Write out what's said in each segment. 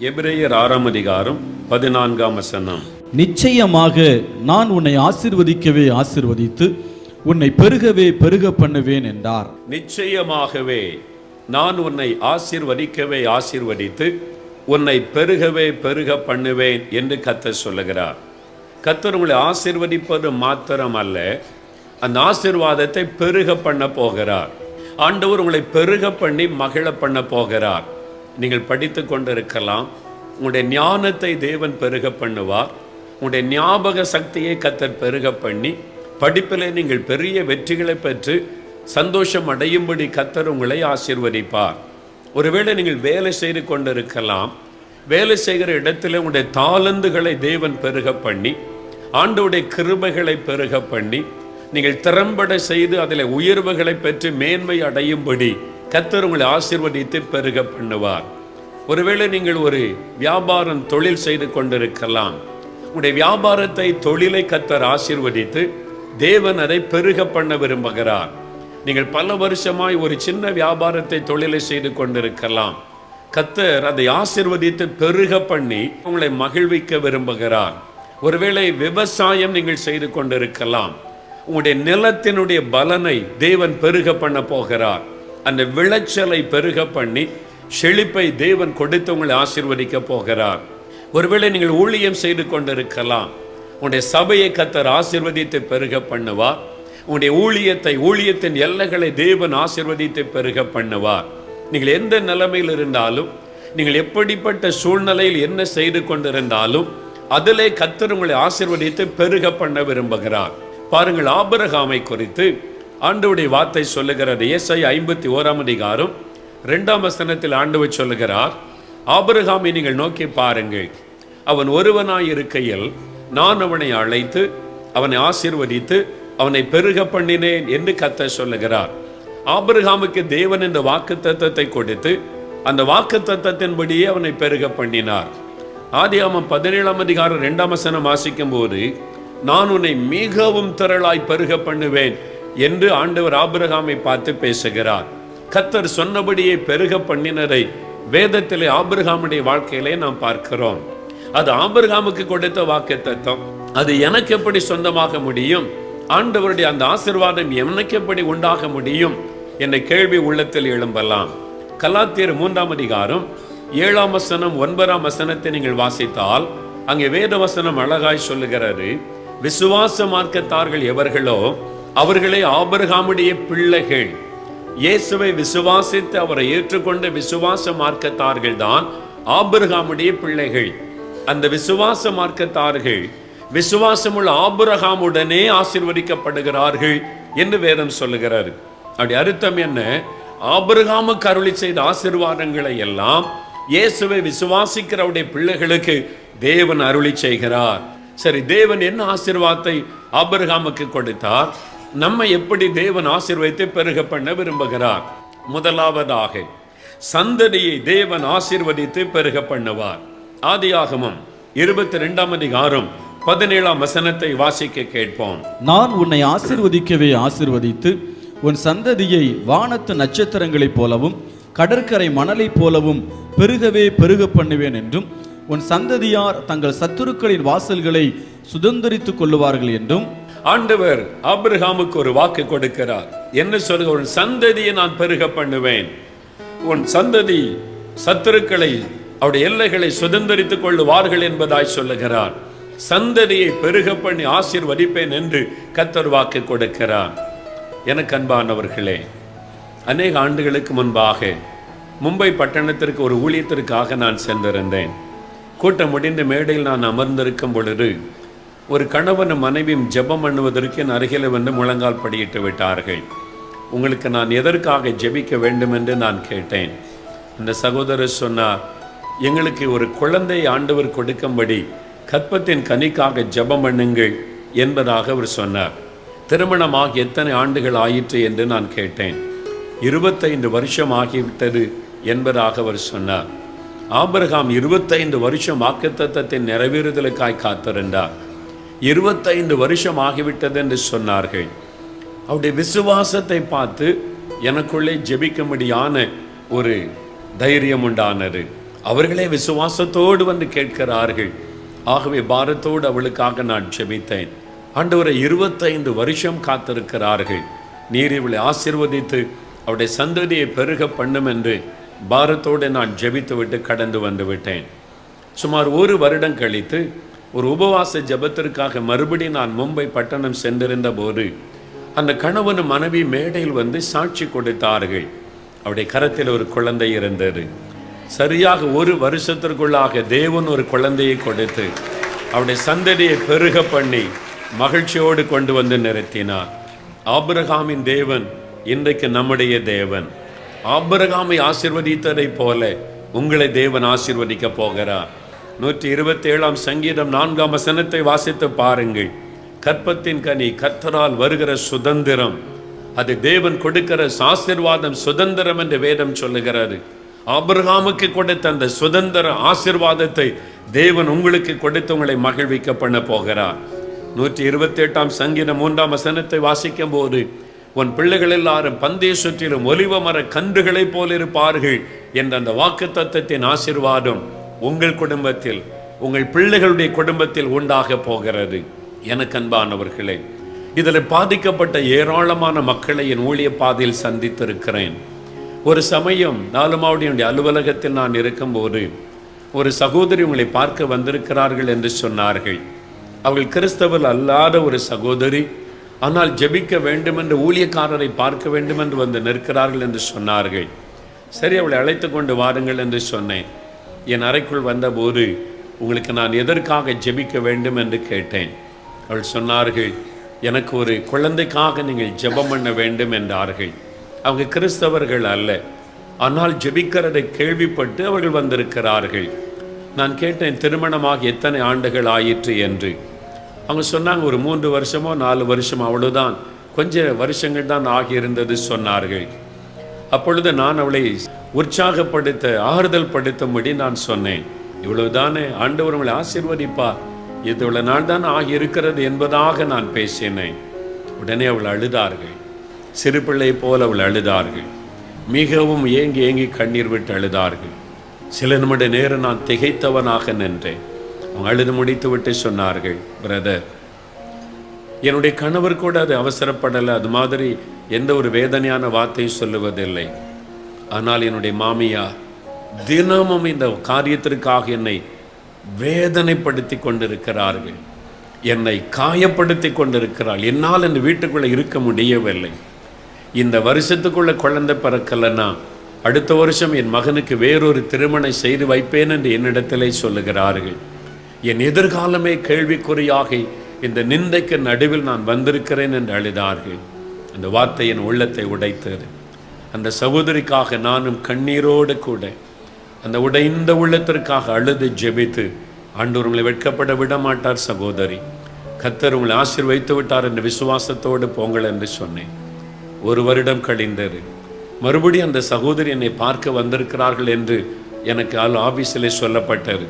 எபிரேயர் ஆறாம் அதிகாரம் பதினான்காம் வசனம். நிச்சயமாக நான் உன்னை ஆசிர்வதிக்கவே ஆசிர்வதித்து உன்னை பெருகவே பெருக பண்ணுவேன் என்றார். நிச்சயமாகவே நான் உன்னை ஆசீர்வதிக்கவே ஆசீர்வதித்து உன்னை பெருகவே பெருக பண்ணுவேன் என்று கத்தர் சொல்லுகிறார். கத்தர் உங்களை ஆசீர்வதிப்பது மாத்திரம் அல்ல அந்த ஆசீர்வாதத்தை பெருக பண்ண போகிறார். ஆண்டவர் உங்களை பெருக பண்ணி மகிழ பண்ண போகிறார். நீங்கள் படித்து கொண்டிருக்கலாம். உங்களுடைய ஞானத்தை தேவன் பெருக பண்ணுவார். உங்களுடைய ஞாபக சக்தியை கத்தர் பெருக பண்ணி படிப்பிலே நீங்கள் பெரிய வெற்றிகளை பெற்று சந்தோஷம் அடையும்படி கத்தர் உங்களை ஆசீர்வதிப்பார். ஒருவேளை நீங்கள் வேலை செய்து கொண்டிருக்கலாம். வேலை செய்கிற இடத்துல உங்களுடைய தாளந்துகளை தேவன் பெருக பண்ணி ஆண்டுடைய கிருபைகளை பெருக பண்ணி நீங்கள் திறம்பட செய்து அதில் உயர்வுகளை பெற்று மேன்மை அடையும்படி கத்தர் உங்களை ஆசிர்வதித்து பெருக பண்ணுவார். ஒருவேளை நீங்கள் ஒரு வியாபாரம் தொழில் செய்து கொண்டிருக்கலாம். உங்களுடைய வியாபாரத்தை தொழிலை கத்தர் ஆசிர்வதித்து தேவன் அதை பெருக பண்ண விரும்புகிறார். நீங்கள் பல வருஷமாய் ஒரு சின்ன வியாபாரத்தை தொழிலை செய்து கொண்டிருக்கலாம். கத்தர் அதை ஆசீர்வதித்து பெருக பண்ணி உங்களை மகிழ்விக்க விரும்புகிறார். ஒருவேளை விவசாயம் நீங்கள் செய்து கொண்டிருக்கலாம். உங்களுடைய நிலத்தினுடைய பலனை தேவன் பெருக பண்ண போகிறார். அந்த விளைச்சலை பெருக பண்ணி செழிப்பை தேவன் கொடுத்து உங்களை ஆசிர்வதிக்க போகிறார். ஒருவேளை நீங்கள் ஊழியம் செய்து கொண்டிருக்கலாம். உங்களுடைய சபையை கத்தர் ஆசீர்வதித்து பெருக பண்ணுவார். உங்களுடைய ஊழியத்தை ஊழியத்தின் எல்லைகளை தேவன் ஆசிர்வதித்து பெருக பண்ணுவார். நீங்கள் எந்த நிலைமையில் இருந்தாலும் நீங்கள் எப்படிப்பட்ட சூழ்நிலையில் என்ன செய்து கொண்டிருந்தாலும் அதிலே கத்தர் உங்களை ஆசீர்வதித்து பெருக பண்ண விரும்புகிறார். பாருங்கள் ஆபரகாமை குறித்து ஆண்டவுடைய வார்த்தை சொல்லுகிறார். ஏசை ஐம்பத்தி ஓராம் அதிகாரம் ரெண்டாம் வசனத்தில் ஆண்டவர் சொல்லுகிறார் ஆபரகாமை நீங்கள் நோக்கி பாருங்கள். அவன் ஒருவனாய் இருக்கையில் நான் அவனை அழைத்து அவனை ஆசீர்வதித்து அவனை பெருக பண்ணினேன் என்று கத்த சொல்லுகிறார். ஆபிரகாமுக்கு தேவன் இந்த வாக்கு தத்தத்தை கொடுத்து அந்த வாக்கு தத்தத்தின்படியே அவனை பெருக பண்ணினார். ஆதியாமம் பதினேழாம் அதிகாரம் ரெண்டாம் வசனம் வாசிக்கும் போது நான் உன்னை மிகவும் திரளாய் பெருக பண்ணுவேன். என்று ஆண்டவர் ஆபிரகாமை பார்த்து பேசுகிறார். கத்தர் சொன்னபடியே பெருக பண்ணினரை வேதத்திலே ஆபிரகாமுடைய வாழ்க்கையிலே நாம் பார்க்கிறோம். அது ஆபிரகாமுக்கு கொடுத்த வாக்கு தத்துவம் அது எனக்கு எப்படி சொந்தமாக முடியும்? ஆண்டவருடைய அந்த ஆசிர்வாதம் எனக்கு எப்படி உண்டாக முடியும்? என்ற கேள்வி உள்ளத்தில் எழும்பலாம். கலாத்தியர் மூன்றாம் அதிகாரம் ஏழாம் வசனம் ஒன்பதாம் வசனத்தை நீங்கள் வாசித்தால் அங்கே வேத வசனம் அழகாய் சொல்லுகிறது. விசுவாச மார்க்கத்தார்கள் எவர்களோ அவர்களே ஆபரகாமுடைய பிள்ளைகள் இயேசுவை விசுவாசித்து அவரை ஏற்றுக்கொண்ட விசுவாச மார்க்கத்தார்கள் தான் ஆபரகாமுடைய பிள்ளைகள். அந்த விசுவாச மார்க்கத்தார்கள் விசுவாசமுள்ள ஆபரகாமுடனே ஆசிர்வதிக்கப்படுகிறார்கள் என்று வேதம் சொல்லுகிறார். அப்படி அர்த்தம் என்ன? ஆபரகாமுக்கு அருளி செய்த ஆசிர்வாதங்களை எல்லாம் இயேசுவை விசுவாசிக்கிறவருடைய பிள்ளைகளுக்கு தேவன் அருளி செய்கிறார். சரி தேவன் என்ன ஆசிர்வாதத்தை ஆபரகாமுக்கு கொடுத்தார்? நம்ம எப்படி தேவன் ஆசீர்வதித்து பெருக பண்ண விரும்புகிறார்? முதலாவதாக சந்ததியை தேவன் ஆசீர்வதித்து பெருக பண்ணுவார். ஆதியாகமம் இருபத்தி ரெண்டாம் அதிகாரம் பதினேழாம் வசனத்தை வாசிக்க கேட்போம். நான் உன்னை ஆசிர்வதிக்கவே ஆசிர்வதித்து உன் சந்ததியை வானத்து நட்சத்திரங்களைப் போலவும் கடற்கரை மணலைப் போலவும் பெருகவே பெருக பண்ணுவேன் என்றும் உன் சந்ததியார் தங்கள் சத்துருக்களின் வாசல்களை சுதந்திரித்துக் கொள்ளுவார்கள் என்றும் ஆண்டவர் ஆபிரகாமுக்கு ஒரு வாக்கு கொடுக்கிறார். என்ன சொல்லுங்க உன் சந்ததியை நான் பெருக பண்ணுவேன். உன் சந்ததி சத்துருக்களை அவருடைய எல்லைகளை சுதந்திரித்துக் கொள்ளுவார்கள் என்பதாய் சொல்லுகிறார். சந்ததியை பெருக பண்ணி ஆசீர்வதிப்பேன் என்று கத்தர் வாக்கு கொடுக்கிறார். எனக்கு அன்பானவர்களே அநேக ஆண்டுகளுக்கு முன்பாக மும்பை பட்டணத்திற்கு ஒரு ஊழியத்திற்காக நான் சென்றிருந்தேன். கூட்டம் முடிந்த மேடையில் நான் அமர்ந்திருக்கும் பொழுது ஒரு கணவனும் மனைவியும் ஜெபம் பண்ணுவதற்கு என் அருகில் வந்து முழங்கால் படியிட்டு விட்டார்கள். உங்களுக்கு நான் எதற்காக ஜெபிக்க வேண்டும் என்று நான் கேட்டேன். அந்த சகோதரர் சொன்னார் எங்களுக்கு ஒரு குழந்தை ஆண்டவர் கொடுக்கும்படி கற்பத்தின் கனிக்காக ஜெபம் பண்ணுங்கள் என்பதாக அவர் சொன்னார். திருமணமாக எத்தனை ஆண்டுகள் ஆயிற்று என்று நான் கேட்டேன். இருபத்தைந்து வருஷம் ஆகிவிட்டது என்பதாக அவர் சொன்னார். ஆபரகாம் இருபத்தைந்து வருஷம் வாக்குத்தத்தத்தின் நிறைவேறுதலுக்காய் காத்திருந்தார். இருபத்தைந்து வருஷம் ஆகிவிட்டது என்று சொன்னார்கள். அவருடைய விசுவாசத்தை பார்த்து எனக்குள்ளே ஜெபிக்கும்படியான ஒரு தைரியம் உண்டானது. அவர்களே விசுவாசத்தோடு வந்து கேட்கிறார்கள். ஆகவே பாரத்தோடு அவளுக்காக நான் ஜெபித்தேன். ஆண்டவரை இருபத்தைந்து வருஷம் காத்திருக்கிறார்கள். நீர் இவளை ஆசிர்வதித்து அவருடைய சந்ததியை பெருக பண்ணும் என்று பாரத்தோடு நான் ஜெபித்துவிட்டு கடந்து வந்து விட்டேன். சுமார் ஒரு வருடம் கழித்து ஒரு உபவாச ஜெபத்திற்காக மறுபடி நான் மும்பை பட்டணம் சென்றிருந்த போது அந்த கணவனும் மனைவி மேடையில் வந்து சாட்சி கொடுத்தார்கள். அவருடைய கரத்தில் ஒரு குழந்தை இருந்தது. சரியாக ஒரு வருஷத்திற்குள்ளாக தேவன் ஒரு குழந்தையை கொடுத்து அவருடைய சந்ததியை பெருக பண்ணி மகிழ்ச்சியோடு கொண்டு வந்து நிறுத்தினார். ஆபிரகாமின் தேவன் இன்றைக்கு நம்முடைய தேவன். ஆபிரகாமை ஆசிர்வதித்ததைப் போல உங்களை தேவன் ஆசிர்வதிக்க போகிறார். நூற்றி இருபத்தி ஏழாம் சங்கீதம் நான்காம் வசனத்தை வாசித்து பாருங்கள். கற்பத்தின் கனி கர்த்தனால் வருகிற சுதந்திரம். அது தேவன் கொடுக்கிற ஆசீர்வாதம் சுதந்திரம் என்று வேதம் சொல்லுகிறது. ஆபிரகாமுக்கு கொடுத்த அந்த சுதந்திர ஆசிர்வாதத்தை தேவன் உங்களுக்கு கொடுத்து உங்களை மகிழ்விக்க பண்ண போகிறார். நூற்றி இருபத்தி எட்டாம் சங்கீதம் மூன்றாம் வசனத்தை வாசிக்கும் போது உன் பிள்ளைகள் எல்லாரும் பந்தய சுற்றிலும் ஒலிவ மர கன்றுகளைப் போல் இருப்பார்கள் என்ற அந்த வாக்கு தத்துவத்தின் ஆசிர்வாதம். உங்கள் குடும்பத்தில் உங்கள் பிள்ளைகளுடைய குடும்பத்தில் உண்டாக போகிறது. எனக்கு அன்பானவர்களே இதில் பாதிக்கப்பட்ட ஏராளமான மக்களை என் ஊழிய பாதையில் சந்தித்திருக்கிறேன். ஒரு சமயம் நாலுமாவுடைய அலுவலகத்தில் நான் இருக்கும்போது ஒரு சகோதரி உங்களை பார்க்க வந்திருக்கிறார்கள் என்று சொன்னார்கள். அவள் கிறிஸ்தவர் அல்லாத ஒரு சகோதரி ஆனால் ஜெபிக்க வேண்டும் என்று ஊழியக்காரரை பார்க்க வேண்டும் என்று வந்து நிற்கிறார்கள் என்று சொன்னார்கள். சரி அவளை அழைத்து கொண்டு வாருங்கள் என்று சொன்னேன். என் அறைக்குள் வந்தபோது உங்களுக்கு நான் எதற்காக ஜெபிக்க வேண்டும் என்று கேட்டேன். அவள் சொன்னார்கள் எனக்கு ஒரு குழந்தைக்காக நீங்கள் ஜெபம் பண்ண வேண்டும் என்றார்கள். அவங்க கிறிஸ்தவர்கள் அல்ல ஆனால் ஜெபிக்கிறதை கேள்விப்பட்டு அவர்கள் வந்திருக்கிறார்கள். நான் கேட்டேன் திருமணமாக எத்தனை ஆண்டுகள் ஆயிற்று என்று. அவங்க சொன்னாங்க ஒரு மூன்று வருஷமோ நாலு வருஷமோ அவ்வளோதான் கொஞ்சம் வருஷங்கள் தான் ஆகியிருந்தது சொன்னார்கள். அப்பொழுது நான் அவளை உற்சாகப்படுத்த ஆறுதல் படுத்தும்படி நான் சொன்னேன். இவ்வளவுதானே ஆண்டவர் உங்களை ஆசீர்வதிப்பார். இது இவ்வளவு நாள் தான் ஆகியிருக்கிறது என்பதாக நான் பேசினேன். உடனே அவள் அழுதார்கள். சிறு பிள்ளை போல் அவள் அழுதார்கள். மிகவும் ஏங்கி ஏங்கி கண்ணீர் விட்டு அழுதார்கள். சில நிமிட நேரம் நான் திகைத்தவனாக நின்றேன். அவங்க அழுது முடித்து விட்டு சொன்னார்கள் பிரதர் என்னுடைய கணவர் கூட அது அவசரப்படலை. அது மாதிரி எந்த ஒரு வேதனையான வார்த்தையும் சொல்லுவதில்லை. ஆனால் என்னுடைய மாமியார் தினமும் இந்த காரியத்திற்காக என்னை வேதனைப்படுத்தி கொண்டிருக்கிறார்கள். என்னை காயப்படுத்தி கொண்டிருக்கிறாள். என்னால் இந்த வீட்டுக்குள்ளே இருக்க முடியவில்லை. இந்த வருஷத்துக்குள்ளே குழந்தை பிறக்கலைன்னா அடுத்த வருஷம் என் மகனுக்கு வேறொரு திருமணம் செய்து வைப்பேன் என்று என்னிடத்திலே சொல்லுகிறார்கள். என் எதிர்காலமே கேள்விக்குறியாக இந்த நிந்தைக்கு நடுவில் நான் வந்திருக்கிறேன் என்று அழுதார்கள். அந்த வார்த்தை என் உள்ளத்தை உடைத்தது. அந்த சகோதரிக்காக நானும் கண்ணீரோடு கூட அந்த உடைந்த உள்ளத்திற்காக அழுது ஜெபித்து ஆண்டவர் உங்களை வெட்கப்பட விட மாட்டார் சகோதரி. கத்தர் உங்களை ஆசீர்வைத்து விட்டார் என்ற விசுவாசத்தோடு போங்கள் என்று சொன்னேன். ஒரு வருடம் கழிந்தது. மறுபடியும் அந்த சகோதரி என்னை பார்க்க வந்திருக்கிறார்கள் என்று எனக்கு ஆள் ஆபீஸிலே சொல்லப்பட்டது.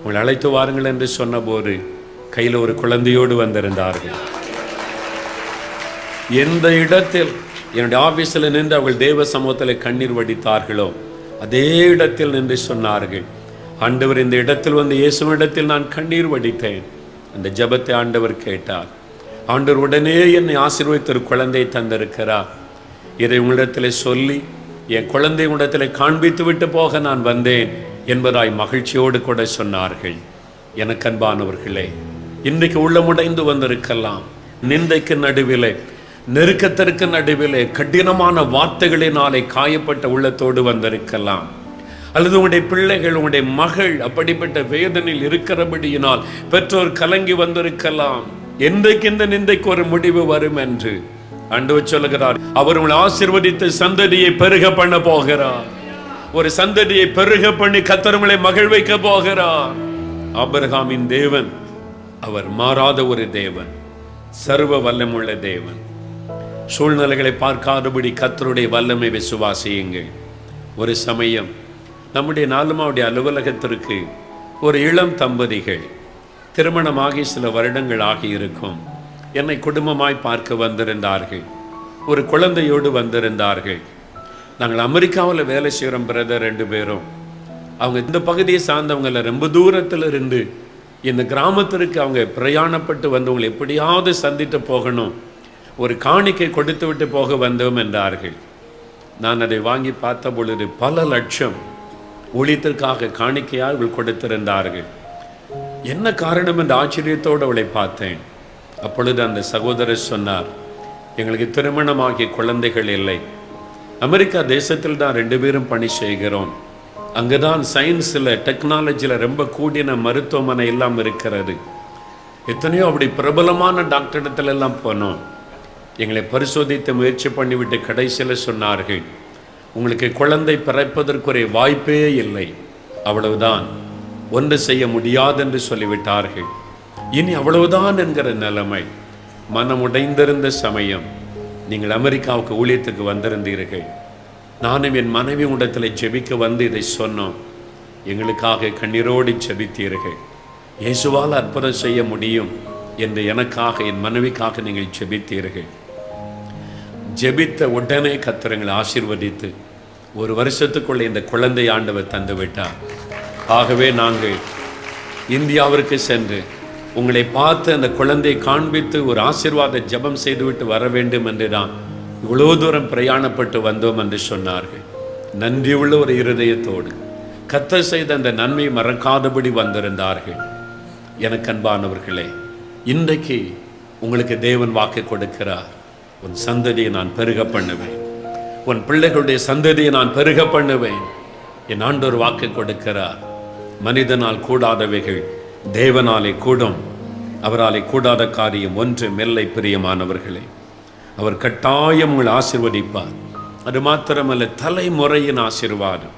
உங்களை அழைத்து வாருங்கள் என்று சொன்னபோது கையில் ஒரு குழந்தையோடு வந்திருந்தார்கள். எந்த இடத்தில் என்னுடைய ஆபீஸில் நின்று அவர்கள் தேவ சமூகத்தில் கண்ணீர் வடித்தார்களோ அதே இடத்தில் நின்று சொன்னார்கள். ஆண்டவர் இந்த இடத்தில் வந்து இயேசுவிடத்தில் நான் கண்ணீர் வடித்தேன். அந்த ஜெபத்தை ஆண்டவர் கேட்டார். ஆண்டவர் உடனே என்னை ஆசீர்வதித்த ஒரு குழந்தை தந்திருக்கிறார். இதை உங்களிடத்தில் சொல்லி என் குழந்தை உங்களிடத்தில் காண்பித்து விட்டு போக நான் வந்தேன் என்பதாய் மகிழ்ச்சியோடு கூட சொன்னார்கள். எனக்கு அன்பானவர்களே இன்றைக்கு உள்ளமுடைந்து வந்திருக்கலாம். நிந்தைக்கு நடுவிலே நெருக்கத்திற்கு நடுவிலே கடினமான வார்த்தைகளினாலே காயப்பட்ட உள்ளத்தோடு வந்திருக்கலாம். அல்லது உங்களுடைய பிள்ளைகள் உங்களுடைய மகள் அப்படிப்பட்ட வேதனையில் இருக்கிறபடியினால் பெற்றோர் கலங்கி வந்திருக்கலாம். என்றைக்கு இந்த நிந்தைக்கு ஒரு முடிவு வரும் என்று ஆண்டவர் சொல்லுகிறார். அவர் உங்களை ஆசிர்வதித்து சந்ததியை பெருக பண்ண போகிறார். ஒரு சந்ததியை பெருக பண்ணி கத்தருங்களை மகிழ்வைக்க போகிறார். ஆபிரகாமின் தேவன் அவர் மாறாத ஒரு தேவன் சர்வ வல்லமுள்ள தேவன். சூழ்நிலைகளை பார்க்காதபடி கத்தருடைய வல்லமை விசுவாசியுங்கள். ஒரு சமயம் நம்முடைய நாலுமாவுடைய அலுவலகத்திற்கு ஒரு இளம் தம்பதிகள் திருமணமாகி சில வருடங்கள் ஆகியிருக்கும். என்னை குடும்பமாய் பார்க்க வந்திருந்தார்கள். ஒரு குழந்தையோடு வந்திருந்தார்கள். நாங்கள் அமெரிக்காவில் வேலை செய்கிறோம் பிரதர் ரெண்டு பேரும். அவங்க இந்த பகுதியை சார்ந்தவங்கள ரொம்ப தூரத்தில் இருந்து இந்த கிராமத்திற்கு அவங்க பிரயாணப்பட்டு வந்தவங்களை எப்படியாவது சந்தித்து போகணும். ஒரு காணிக்கை கொடுத்துவிட்டு போக வந்தோம் என்றார்கள். நான் அதை வாங்கி பார்த்த பொழுது பல லட்சம் ஊழியத்திற்காக காணிக்கையால் அவள் கொடுத்திருந்தார்கள். என்ன காரணம் என்ற ஆச்சரியத்தோடு அவளை பார்த்தேன். அப்பொழுது அந்த சகோதரர் சொன்னார் எங்களுக்கு திருமணமாகிய குழந்தைகள் இல்லை. அமெரிக்கா தேசத்தில் தான் ரெண்டு பேரும் பணி செய்கிறோம். அங்கே தான் சயின்ஸில் டெக்னாலஜியில் ரொம்ப கூடின மருத்துவமனை எல்லாம் இருக்கிறது. எத்தனையோ அப்படி பிரபலமான டாக்டரிடத்துல எல்லாம் போனோம். எங்களை பரிசோதித்து முயற்சி பண்ணிவிட்டு கடைசியில் சொன்னார்கள் உங்களுக்கு குழந்தை பிறப்பதற்குரிய வாய்ப்பே இல்லை. அவ்வளவுதான். ஒன்று செய்ய முடியாது என்று சொல்லிவிட்டார்கள். இனி அவ்வளவுதான் என்கிற நிலைமை. மனம் உடைந்திருந்த சமயம். நீங்கள் அமெரிக்காவுக்கு ஊழியத்துக்கு வந்திருந்தீர்கள். நானும் என் மனைவி உடத்தில் ஜெபிக்க வந்து இதை சொன்னோம். எங்களுக்காக கண்ணீரோடு ஜெபித்தீர்கள். இயேசுவால் அற்புதம் செய்ய முடியும் என்று எனக்காக என் மனைவிக்காக நீங்கள் ஜெபித்தீர்கள். ஜெபித்த உடனே கத்திரங்களை ஆசிர்வதித்து ஒரு வருஷத்துக்குள்ளே இந்த குழந்தை ஆண்டவர் தந்து விட்டார். ஆகவே நாங்கள் இந்தியாவிற்கு சென்று உங்களை பார்த்து அந்த குழந்தையை காண்பித்து ஒரு ஆசிர்வாத ஜெபம் செய்துவிட்டு வர வேண்டும் என்று தான் இவ்வளோ தூரம் பிரயாணப்பட்டு வந்தோம் என்று சொன்னார்கள். நன்றியுள்ள ஒரு இருதயத்தோடு கத்தர் செய்த அந்த நன்மை மறக்காதபடி வந்திருந்தார்கள். எனக்கு அன்பானவர்களே இன்றைக்கு உங்களுக்கு தேவன் வாக்கு கொடுக்கிறார். உன் சந்ததியை நான் பெருக பண்ணுவேன். உன் பிள்ளைகளுடைய சந்ததியை நான் பெருக பண்ணுவேன். என் ஆண்டோர் வாக்கு கொடுக்கிறார். மனிதனால் கூடாதவைகள் தேவனாலே கூடும். அவராலே கூடாத காரியம் ஒன்று மெல்லை பிரியமானவர்களே. அவர் கட்டாயம் உங்களை ஆசிர்வதிப்பார். அது மாத்திரமல்ல தலைமுறையின் ஆசீர்வாதம்.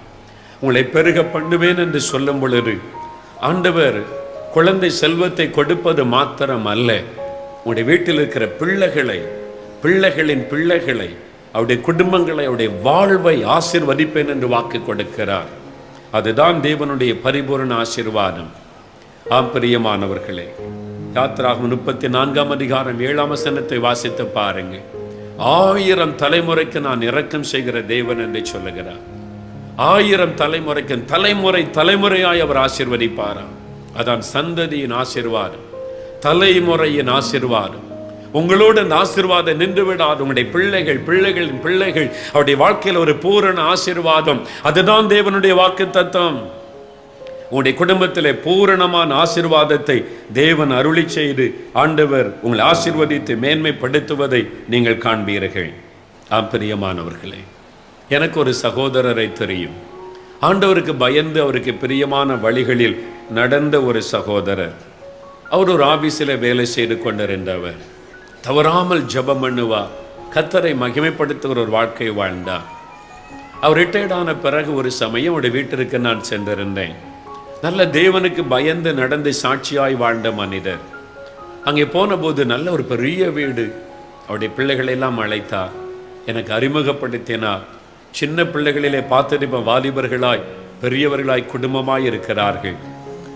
உங்களை பெருக பண்ணுவேன் என்று சொல்லும் பொழுது ஆண்டவர் குழந்தை செல்வத்தை கொடுப்பது மாத்திரம் அல்ல உங்களுடைய வீட்டில் இருக்கிற பிள்ளைகளை பிள்ளைகளின் பிள்ளைகளை அவருடைய குடும்பங்களை அவருடைய வாழ்வை ஆசிர்வதிப்பேன் என்று வாக்கு கொடுக்கிறார். அதுதான் தேவனுடைய பரிபூரண ஆசீர்வாதம். ஆம் பிரியமானவர்களே யாத்ராகும் முப்பத்தி நான்காம் அதிகாரம் ஏழாம் வசனத்தை வாசித்து பாருங்க. ஆயிரம் தலைமுறைக்கு நான் இரக்கம் செய்கிற தேவன் என்று சொல்லுகிறார். ஆயிரம் தலைமுறைக்கு தலைமுறை தலைமுறையாய் அவர் ஆசிர்வதிப்பாரா? அதான் சந்ததியின் ஆசீர்வாதம் தலைமுறையின் ஆசீர்வாதம். உங்களோடு ஆசீர்வாதம் நின்று விடாது. உங்களுடைய பிள்ளைகள் பிள்ளைகளின் பிள்ளைகள் அவருடைய வாழ்க்கையில் ஒரு பூரண ஆசீர்வாதம். அதுதான் தேவனுடைய வாக்கு தத்துவம் உங்களுடைய குடும்பத்தில் பூரணமான ஆசிர்வாதத்தை தேவன் அருளி செய்து ஆண்டவர் உங்களை ஆசிர்வதித்து மேன்மைப்படுத்துவதை நீங்கள் காண்பீர்கள். ஆப்பிரியமானவர்களே எனக்கு ஒரு சகோதரரை தெரியும். ஆண்டவருக்கு பயந்து அவருக்கு பிரியமான வழிகளில் நடந்த ஒரு சகோதரர். அவர் ஒரு ஆபீஸில் வேலை செய்து கொண்டிருந்தவர். தவறாமல் ஜபம் பண்ணுவா. கத்தரை மகிமைப்படுத்துகிற ஒரு வாழ்க்கை வாழ்ந்தார் அவர் ரிட்டையர்டான பிறகு ஒரு சமயம் அவருடைய வீட்டிற்கு நான் சென்றிருந்தேன். நல்ல தேவனுக்கு பயந்து நடந்து சாட்சியாய் வாழ்ந்த மனிதர். அங்கே போனபோது நல்ல ஒரு பெரிய வீடு. அவருடைய பிள்ளைகளை எல்லாம் எனக்கு அறிமுகப்படுத்தினா. சின்ன பிள்ளைகளிலே பார்த்திருப்ப வாலிபர்களாய் பெரியவர்களாய் குடும்பமாய் இருக்கிறார்கள்.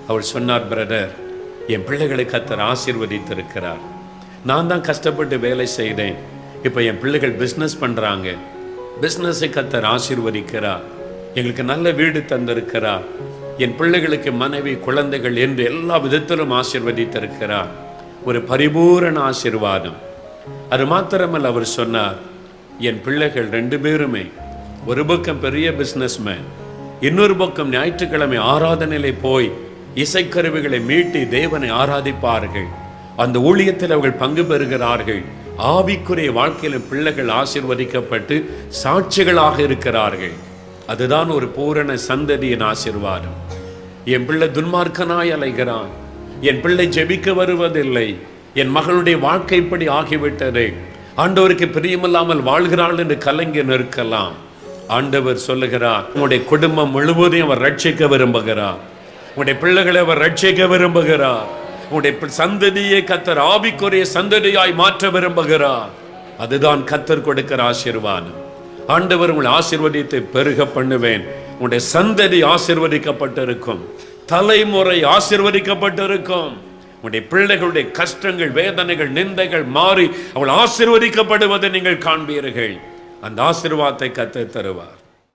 அவர் சொன்னார் பிரதர் என் பிள்ளைகளை கத்தர் ஆசீர்வதித்திருக்கிறார். நான் தான் கஷ்டப்பட்டு வேலை செய்கிறேன் இப்போ என் பிள்ளைகள் பிஸ்னஸ் பண்ணுறாங்க பிஸ்னஸை கத்தர் ஆசீர்வதிக்கிறார் எங்களுக்கு நல்ல வீடு தந்திருக்கிறா. என் பிள்ளைகளுக்கு மனைவி குழந்தைகள் என்று எல்லா விதத்திலும் ஆசீர்வதித்திருக்கிறார் ஒரு பரிபூரண ஆசீர்வாதம். அது மாத்திரமல்ல அவர் சொன்னார் என் பிள்ளைகள் ரெண்டு பேருமே ஒரு பக்கம் பெரிய பிஸ்னஸ்மேன் இன்னொரு பக்கம் ஞாயிற்றுக்கிழமை ஆராதனையிலே போய் இசைக்கருவிகளை மீட்டி தேவனை ஆராதிப்பார்கள். அந்த ஊழியத்தில் அவர்கள் பங்கு பெறுகிறார்கள். ஆவிக்குரிய வாழ்க்கையில பிள்ளைகள் ஆசிர்வதிக்கப்பட்டு சாட்சிகளாக இருக்கிறார்கள். அதுதான் ஒரு பூரண சந்ததியின் ஆசீர்வாதம். என் பிள்ளை துன்மார்க்கனாய் அலைகிறான். என் பிள்ளை ஜெபிக்க வருவதில்லை. என் மகளுடைய வாழ்க்கை இப்படி ஆகிவிட்டது. ஆண்டவருக்கு பிரியமில்லாமல் வாழ்கிறாள் என்று கலங்கி நிற்கலாம். ஆண்டவர் சொல்லுகிறார் உங்களுடைய குடும்பம் முழுவதையும் அவர் ரட்சிக்க விரும்புகிறார். உங்களுடைய பிள்ளைகளை அவர் ரட்சிக்க விரும்புகிறார். உடைய சந்ததியை கத்தர் ஆவிக்குரிய சந்ததியாய் மாற்ற விரும்புகிறார். அதுதான் கத்தர் கொடுக்கிற ஆசீர்வாதம். ஆண்டவர் உங்களை ஆசீர்வதித்தை பெருக பண்ணுவேன். உங்களுடைய சந்ததி ஆசிர்வதிக்கப்பட்டிருக்கும். தலைமுறை ஆசிர்வதிக்கப்பட்டிருக்கும். உங்களுடைய பிள்ளைகளுடைய கஷ்டங்கள் வேதனைகள் நிந்தைகள் மாறி அவள் ஆசிர்வதிக்கப்படுவதை நீங்கள் காண்பீர்கள். அந்த ஆசிர்வாதத்தை கத்து தருவார்.